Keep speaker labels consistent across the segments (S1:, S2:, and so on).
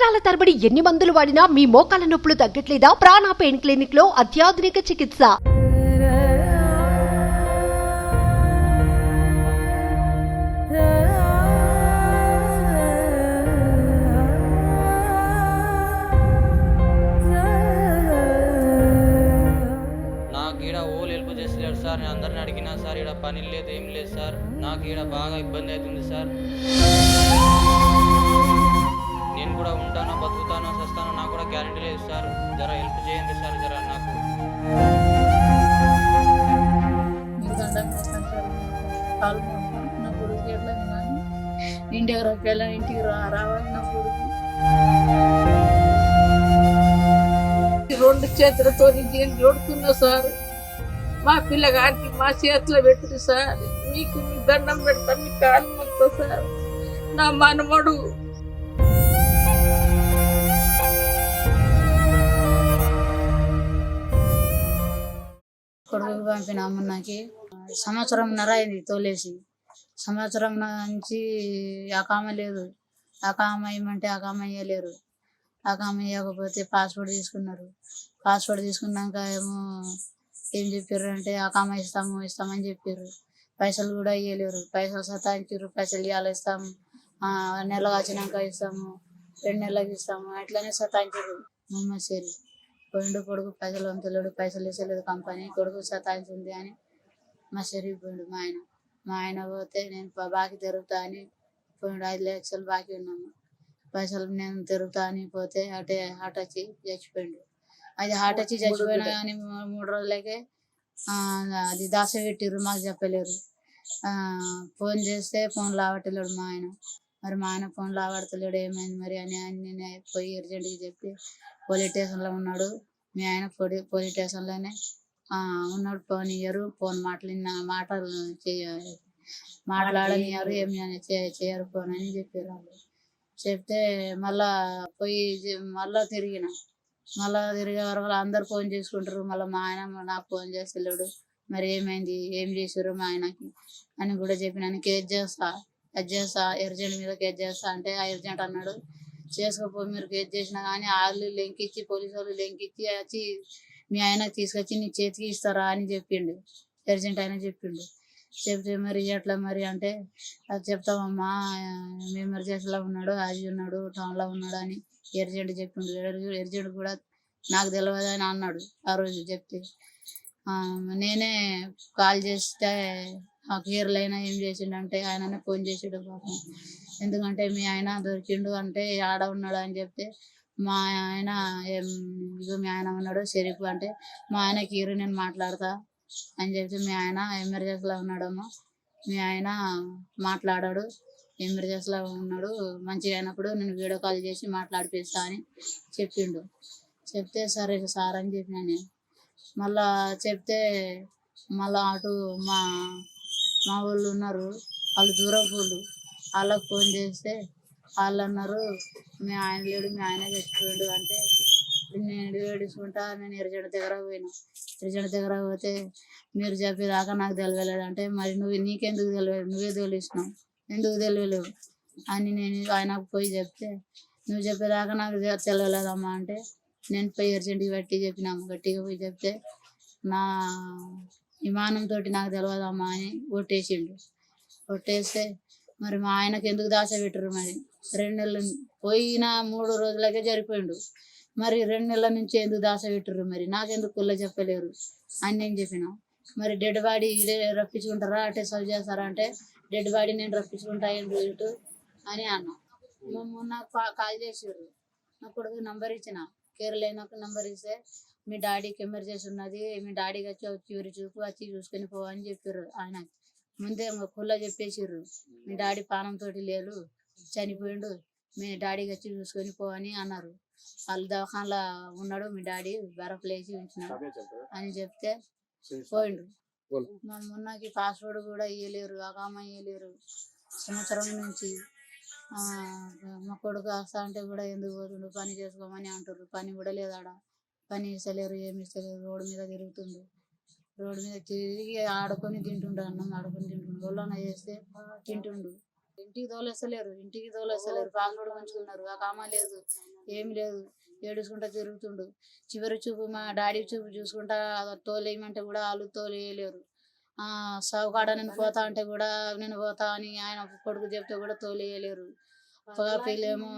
S1: సంవత్సరాల తరబడి ఎన్ని మందులు వాడినా మీ మోకాల నొప్పులు తగ్గట్లేదా? ప్రాణ పెయిన్ క్లినిక్లో అత్యాధునిక చికిత్స.
S2: నాకు ఈడ చేస్తలేడు సార్. నేను అందరిని అడిగినా సార్ ఈడ పని లేదు ఏం లేదు సార్. నాకు ఈడ బాగా ఇబ్బంది అవుతుంది సార్. కూడా ఉంటానో బతుకుతానో వస్తానో నాకు కూడా గ్యారంటీ లేదు సార్. జర హెల్ప్ చేయండి సార్ జర నాకు.
S3: మీకు దండం పెడతాను నా కొడుకు ఎట్లా కానీ ఇంటికి రా ఇంటికి రా రావాలి నా కొడుకు. రెండు చేతులతో నేను జోడుతున్నా సార్? మా పిల్లగారికి మా చేతిలో పెట్టుడు సార్. మీకు మీ దండం పెడతా మీ కాలు మొత్తం సార్. నా మనమడు కొడుకు పంపిన అమ్మన్నకి సంవత్సరంన్నర అయింది తోలేసి. సంవత్సరం నుంచి అకామ లేదు. అకామ ఇమ్మంటే అకామ ఇయ్యలేరు అకామ ఇవ్వకపోతే పాస్పోర్ట్ తీసుకున్నారు. పాస్పోర్ట్ తీసుకున్నాక ఏమో ఏం చెప్పారు అంటే అకామ ఇస్తాము ఇస్తామని చెప్పారు పైసలు కూడా ఇవ్వలేరు పైసలు సతాయించారు పైసలు ఇవ్వాలి ఇస్తాము. ఆ, నెల వచ్చినాక ఇస్తాము. రెండు నెలలకు ఇస్తాము. అట్లనే సతాయించారు మమ్మ పోయిండు కొడుకు పైసలు అంతలేడు పైసలు ఇస్తలేదు కంపెనీ కొడుకు సతాయించింది అని మా షరీఫ్ పోయిండు మా ఆయన. మా ఆయన పోతే నేను బాకీ తిరుగుతా అని పోయిండు ఐదు లక్షలు బాకీ ఉన్నాము పైసలు నేను తిరుగుతా అని పోతే అటే హార్ట్ వచ్చి చచ్చిపోయిండు. అది హార్ట్ వచ్చి చచ్చిపోయినా కానీ మూడు రోజులకే ఆ, అది దాస పెట్టిర్రు మాకు చెప్పలేరు. ఆ, ఫోన్ చేస్తే ఫోన్ లావట్టలేడు మా ఆయన. మరి మా ఆయన ఫోన్ లావడతలేడు ఏమైంది మరి అని ఆయన నేను పోయి అర్జెంట్గా చెప్పి పోలీస్ స్టేషన్లో ఉన్నాడు. మీ ఆయన పోలీ పోలీస్ స్టేషన్లోనే ఆ, ఉన్నాడు ఫోన్ ఇయ్యరు ఫోన్ మాటలు మాటలు చేయ మాట్లాడనియరు ఏమి అని చేయరు ఫోన్ అని చెప్పారు వాళ్ళు చెప్తే మళ్ళా పోయి మళ్ళా తిరిగిన. మళ్ళా తిరిగే వరకు అందరు ఫోన్ చేసుకుంటారు. మళ్ళీ మా ఆయన నాకు ఫోన్ చేస్తలేడు. మరి ఏమైంది? ఏం చేసారు మా ఆయనకి? అని కూడా చెప్పిన కేసు చేస్తా. చేస్తా ఎర్జెంట్ మీద కేసు చేస్తా అంటే ఆ ఎర్జెంట్ అన్నాడు. చేసుకోపో మీరు కేసు చేసినా కానీ వాళ్ళు లింక్ ఇచ్చి పోలీసు వాళ్ళు లింక్ ఇచ్చి వచ్చి మీ ఆయన తీసుకొచ్చి నీ చేతికి ఇస్తారా అని చెప్పిండు. ఎర్జెంట్ ఆయన చెప్పిండు. చెప్తే మరి ఎట్లా మరి అంటే అది చెప్తామమ్మా మేము ఎమర్జెన్సీలో ఉన్నాడు అది ఉన్నాడు టౌన్లో ఉన్నాడు అని ఎర్జెంట్ చెప్పిండు. ఎర్జెంట్ కూడా నాకు తెలియదు అని అన్నాడు ఆ రోజు చెప్తే. నేనే కాల్ చేస్తే ఆ కేర్లు అయినా ఏం చేసిండంటే ఆయననే ఫోన్ చేసాడు పాపం. ఎందుకంటే మీ ఆయన దొరికిండు అంటే ఆడ ఉన్నాడు అని చెప్తే మా ఆయన ఏం ఇగో మీ ఆయన ఉన్నాడు షరీఫ్ అంటే మా ఆయన కీరు నేను మాట్లాడతా అని చెప్పి మీ ఆయన ఎమర్జెన్సీలో ఉన్నాడమ్మా. మీ ఆయన మాట్లాడాడు ఎమర్జెన్సీలో ఉన్నాడు మంచిగా అయినప్పుడు నేను వీడియో కాల్ చేసి మాట్లాడిపిస్తా అని చెప్పిండు. చెప్తే సరే సార్ అని చెప్పిన నేను. మళ్ళా చెప్తే మళ్ళా అటు మా మా వాళ్ళు ఉన్నారు. వాళ్ళు దూరం వాళ్ళు వాళ్ళకి ఫోన్ చేస్తే వాళ్ళు అన్నారు మీ ఆయన లేడు మీ ఆయన చచ్చిపోయాడు. అంటే నేను ఏడుచుకుంటా నేను ఎర్రజెండ దగ్గర పోయినా. ఎర్రజెండ దగ్గర పోతే మీరు చెప్పేదాకా నాకు తెలియలేడు అంటే మరి నువ్వు నీకెందుకు తెలియదు నువ్వే తెలిసినావు. ఎందుకు తెలియలేవు అని నేను ఆయనకు పోయి చెప్తే నువ్వు చెప్పేదాకా నాకు తెలియలేదమ్మా. అంటే నేను పోయి అర్జెంట్గా పెట్టి చెప్పినాము గట్టిగా పోయి చెప్తే నా విమానంతో నాకు తెలియదమ్మా అని కొట్టేసిండు. కొట్టేస్తే మరి మా ఆయనకి ఎందుకు దాచ పెట్టరు మరి? రెండు నెలలు పోయిన మూడు రోజులకే జరిపోయిండు. మరి రెండు నెలల నుంచి ఎందుకు దాచ పెట్టరు మరి? నాకెందుకు కుల్ల చెప్పలేరు? అని నేను చెప్పిన. మరి డెడ్ బాడీ ఇదే రప్పించుకుంటారా? అంటే సర్వ్ చేస్తారా? అంటే డెడ్ బాడీ నేను రప్పించుకుంటా ఇటు అని అన్నా. మొన్న కాల్ చేసారు నా కొడుకు నంబర్ ఇచ్చిన. కేర్ నాకు నంబర్ ఇస్తే మీ డాడీకి ఎమర్జెన్సీ ఉన్నది మీ డాడీకి వచ్చి వచ్చి చూపు వచ్చి చూసుకొని పో అని చెప్పారు ఆయన. ముందే కుల్ల చెప్పేసిర్రు మీ డాడీ పానంతో లేరు చనిపోయిండు మీ డాడీకి వచ్చి చూసుకొని పో అని అన్నారు. వాళ్ళ దవాఖానలో ఉన్నాడు మీ డాడీ బరఫ్లేసి ఉంచినాడు అని చెప్తే పోయిండు. మా మొన్నకి పాస్వర్డ్ కూడా ఇవ్వలేరు అకామ ఇవ్వలేరు సంవత్సరం నుంచి ఆ, మా కొడుకు వస్తా అంటే కూడా ఎందుకు పోతుండు పని చేసుకోమని అంటారు పని కూడా లేదు ఆడ పని ఇస్తలేరు ఏమి ఇస్తలేరు రోడ్డు మీద తిరుగుతుండు. రోడ్డు మీద తిరిగి ఆడుకొని తింటుండు అన్నం ఆడుకొని తింటుండు. ఒళ్ళన చేస్తే తింటుండు. ఇంటికి తోలేస్తలేరు ఇంటికి తోలేస్తలేరు. పాస్పోర్ట్ ఉంచుకున్నారు ఆ కామ లేదు ఏమి లేదు. ఏడుచుకుంటా తిరుగుతుండు. చివరి చూపు మా డాడీ చూపు చూసుకుంటా తోలేయమంటే కూడా వాళ్ళు తోలేయలేరు. ఆ సౌకాడ నేను పోతా అంటే కూడా నేను పోతా అని ఆయన కొడుకు చెప్తే కూడా తోలేయలేరు. పిల్లేమో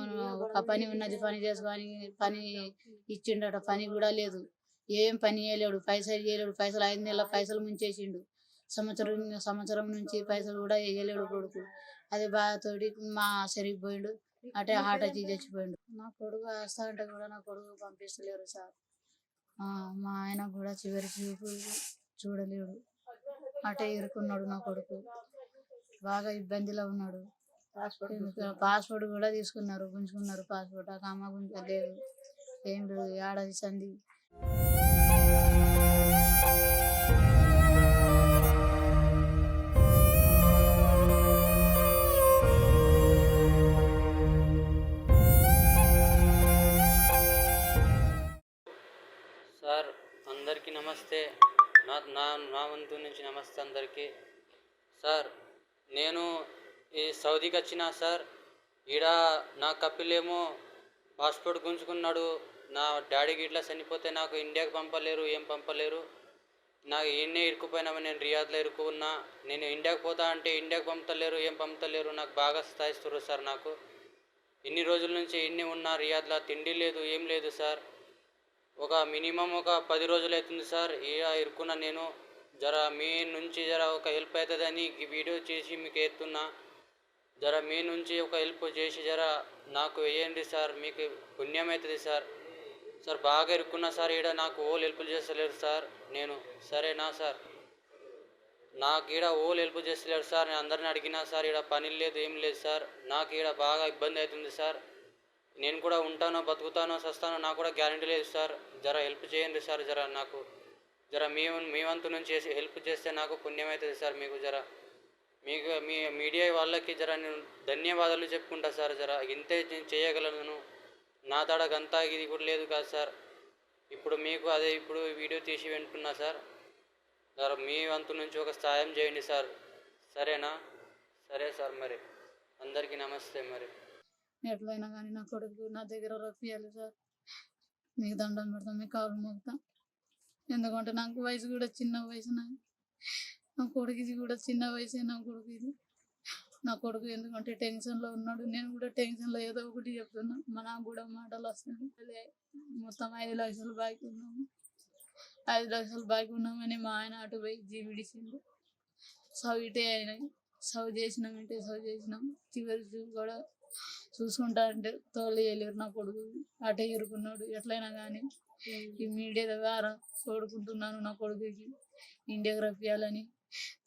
S3: ఒక పని ఉన్నది పని చేసుకొని పని ఇచ్చిండట పని కూడా లేదు. ఏం పని చేయలేడు. పైసలు చేయలేడు పైసలు ఐదు నెలల పైసలు ముంచేసిండు. సంవత్సరం సంవత్సరం నుంచి పైసలు కూడా వేయలేడు కొడుకు. అది బాధతోటి మా సరిగిపోయిండు అటే హార్ట్ అటాక్ చచ్చిపోయిండు. నా కొడుకు వస్తా అంటే కూడా నా కొడుకు పంపిస్తలేరు సార్. ఆ, మా ఆయన కూడా చివరి చూపు చూడలేడు. అటే ఇరుకున్నాడు నా కొడుకు. బాగా ఇబ్బందిలో ఉన్నాడు. పాస్పోర్ట్ కూడా తీసుకున్నారు గుంజుకున్నారు పాస్పోర్ట్ ఆ అమ్మ గుంజలేదు ఏం లేదు ఏడాది సంధి.
S2: సార్ అందరికీ నమస్తే. నా నా నా వంతు నుంచి నమస్తే అందరికీ. సార్ నేను ఈ సౌదీకి వచ్చిన సార్ ఈడ నా కపిలేమో పాస్పోర్ట్ గుంజుకున్నాడు. నా డాడీకి ఇట్లా చనిపోతే నాకు ఇండియాకి పంపలేరు ఏం పంపలేరు. నాకు ఈయనే ఇరుక్కుపోయినామని నేను రియాద్లో ఇరుక్కున్నా. నేను ఇండియాకి పోతా అంటే ఇండియాకి పంపుతలేరు ఏం పంపుతలేరు. నాకు బాగా స్థాయిస్తున్నారు సార్ నాకు. ఇన్ని రోజుల నుంచి ఇన్ని ఉన్నా రియాద్లో తిండి లేదు ఏం లేదు సార్. ఒక మినిమం ఒక పది రోజులు అవుతుంది సార్ ఈడ ఇరుక్కున్నా నేను. జర మీ నుంచి జర ఒక హెల్ప్ అవుతుందని ఈ వీడియో చేసి మీకు ఎత్తున్నా. జర మీ నుంచి ఒక హెల్ప్ చేసి జర నాకు వేయండి సార్ మీకు పుణ్యం అవుతుంది సార్. సార్ బాగా ఇరుక్కున్నా సార్ ఈడ నాకు ఓల్ హెల్ప్ చేస్తలేరు సార్. నేను సరేనా సార్? నాకు ఈడ ఓల్ హెల్ప్ చేస్తలేరు సార్. నేను అందరిని అడిగినా సార్ ఈడ పని లేదు ఏం లేదు సార్. నాకు ఈడ బాగా ఇబ్బంది అవుతుంది సార్. నేను కూడా ఉంటానో బతుకుతానో సస్తానో నాకు కూడా గ్యారంటీ లేదు సార్. జర హెల్ప్ చేయండి సార్ జర నాకు. జర మీ మీ వంతు నుంచి చేసి హెల్ప్ చేస్తే నాకు పుణ్యం అవుతుంది సార్ మీకు జర. మీకు మీ మీడియా వాళ్ళకి జర నేను ధన్యవాదాలు చెప్పుకుంటా సార్ జర. ఇంతే నేను చేయగలను. నా తడగంతా ఇది కూడా లేదు కాదు సార్. ఇప్పుడు మీకు అదే ఇప్పుడు వీడియో తీసి వింటున్నా సార్. జర మీ వంతు నుంచి ఒక సాయం చేయండి సార్. సరేనా? సరే సార్ మరి. అందరికీ నమస్తే మరి.
S3: ఎట్లయినా కానీ నా కొడుకు నా దగ్గర రప్పియాలి సార్. మీకు దండం పెడతాం మీకు కాలు మోగుతాం ఎందుకంటే నాకు వయసు కూడా చిన్న వయసు నాకు నా కొడుకు ఇది కూడా చిన్న వయసే నా కొడుకు ఇది నా కొడుకు ఎందుకంటే టెన్షన్లో ఉన్నాడు. నేను కూడా టెన్షన్లో ఏదో ఒకటి చెప్తున్నా. మా నాకు కూడా మాటలు వస్తున్నాయి. మొత్తం ఐదు లక్షలు బాకీ ఉన్నాము ఐదు లక్షలు బాకీ ఉన్నామని మా ఆయన అటు పోయి జీవిడిచిండు సవ్ ఇటే అయినాయి. సవ్ చేసినాం ఇంటే సవ్ చేసినాం. చివరి చూపు కూడా చూసుకుంటా అంటే తోలేయలేరు నా కొడుకు. అటే ఇరుకున్నాడు ఎట్లయినా కానీ ఈ మీడియా ద్వారా కోరుకుంటున్నాను నా కొడుకుకి. ఇండియాకి రప్పియాలని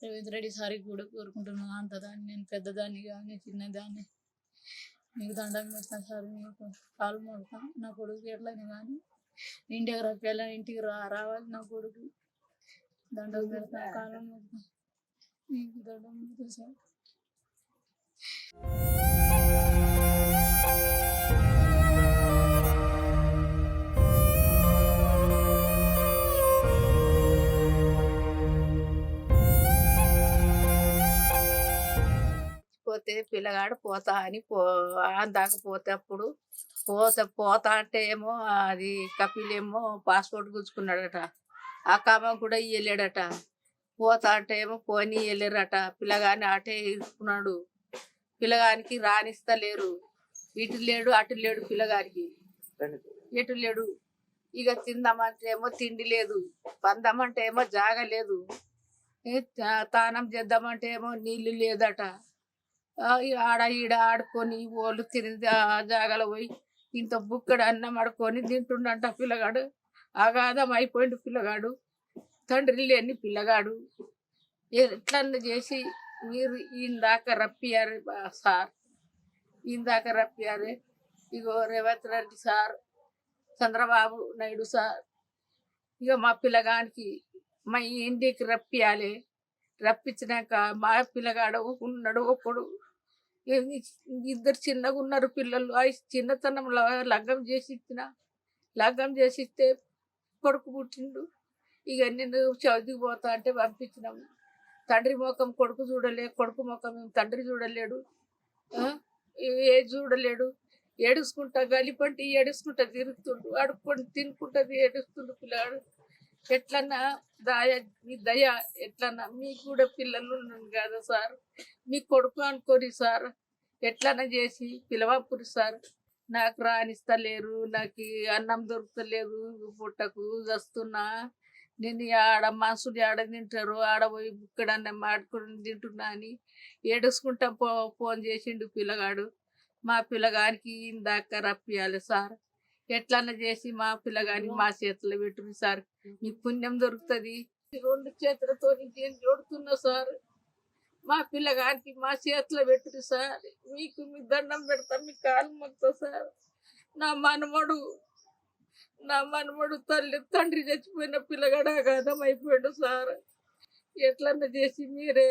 S3: రేవంత్ రెడ్డి సారి కూడా కోరుకుంటున్నాను అంతదాన్ని నేను పెద్దదాన్ని కానీ చిన్నదాన్ని. నీకు దండం పెట్టిన సార్ నీకు కాలు మోడతాను నా కొడుకు ఎట్లని కానీ ఇంటికి రప్పియాలని ఇంటికి రా రావాలి నా కొడుకు. దండం పెడతాను కాలు మోడతాను నీకు దండం పెడతా సార్.
S4: పోతే పిల్లగాడు పోతా అని పో దాకా పోతే అప్పుడు పోతే పోతా అంటే ఏమో అది కపిలేమో పాస్పోర్ట్ గుచ్చుకున్నాడట. ఆ కామ కూడా ఇయ్యలేడట. పోతా అంటే ఏమో పోనీ వెళ్ళారట పిల్లగాని అటే ఇరుకున్నాడు పిల్లగానికి రానిస్తలేరు. ఇటు లేడు అటు లేడు పిల్లగానికి. ఎటు లేడు? ఇక తిందామంటే ఏమో తిండి లేదు. పందామంటే ఏమో జాగ లేదు. తానం చేద్దామంటే ఏమో నీళ్ళు లేదట. ఆడ ఈడ ఆడుకొని ఓళ్ళు తిరిగి ఆ జాగాలో పోయి ఇంత బుక్కడు అన్నం ఆడుకొని తింటుండంట పిల్లగాడు. అగాధం అయిపోయిండు పిల్లగాడు. తండ్రి లేని పిల్లగాడు. ఎట్లన్నా చేసి మీరు ఇందాక రప్పియారు సార్. ఇందాక రప్పియారు. ఇగో రేవంత్ రెడ్డి సార్ చంద్రబాబు నాయుడు సార్. ఇక మా పిల్లగానికి మా ఇంటికి రప్పియాలి. రప్పించినాక మా పిల్లగాడు ఉన్నాడు ఒకడు. ఇద్దరు చిన్నగా ఉన్నారు పిల్లలు. ఆ చిన్నతనంలో లగ్గం చేసి ఇచ్చిన లగ్గం చేసి ఇస్తే కొడుకు పుట్టిండు. ఇక నేను చదివి పోతా అంటే పంపించినాము. తండ్రి ముఖం కొడుకు చూడలే కొడుకు ముఖం తండ్రి చూడలేడు. ఏ చూడలేడు. ఏడుచుకుంటా గలిపంటి ఏడుచుకుంటా తిరుగుతుండు. అడుక్కొని తినుకుంటా ఏడుస్తుండు పిల్లాడు. ఎట్లన్నా దయ మీ దయ ఎట్లన్నా మీకు కూడా పిల్లలు ఉన్నాను కదా సార్. మీ కొడుకు అనుకోని సార్. ఎట్లన్నా చేసి పిలవపురి సార్. నాకు రానిస్తలేరు నాకు అన్నం దొరుకుతలేదు పుట్టకు వస్తున్నా. నేను ఆడ మనుషులు ఆడ తింటారు ఆడ పోయి మాడుకుని ఆడుకుని తింటున్నా అని ఏడుసుకుంటా పో ఫోన్ చేసిండు పిల్లగాడు. మా పిల్లగానికి ఇందాక రప్పియాలి సార్. ఎట్లన్నా చేసి మా పిల్లగాని మా చేతిలో పెట్టుడు సార్. మీకు పుణ్యం దొరుకుతుంది. రెండు చేతులతో నేను చూడుతున్నా సార్? మా పిల్లగానికి మా చేతిలో పెట్టుడు సార్. మీకు మీ దండం పెడతా మీ కాలు మొక్తా సార్. నా మనమడు నా మనమడు తల్లి తండ్రి చచ్చిపోయిన పిల్లగాడు అగాధం అయిపోయాడు సార్. ఎట్లన్నా చేసి మీరే.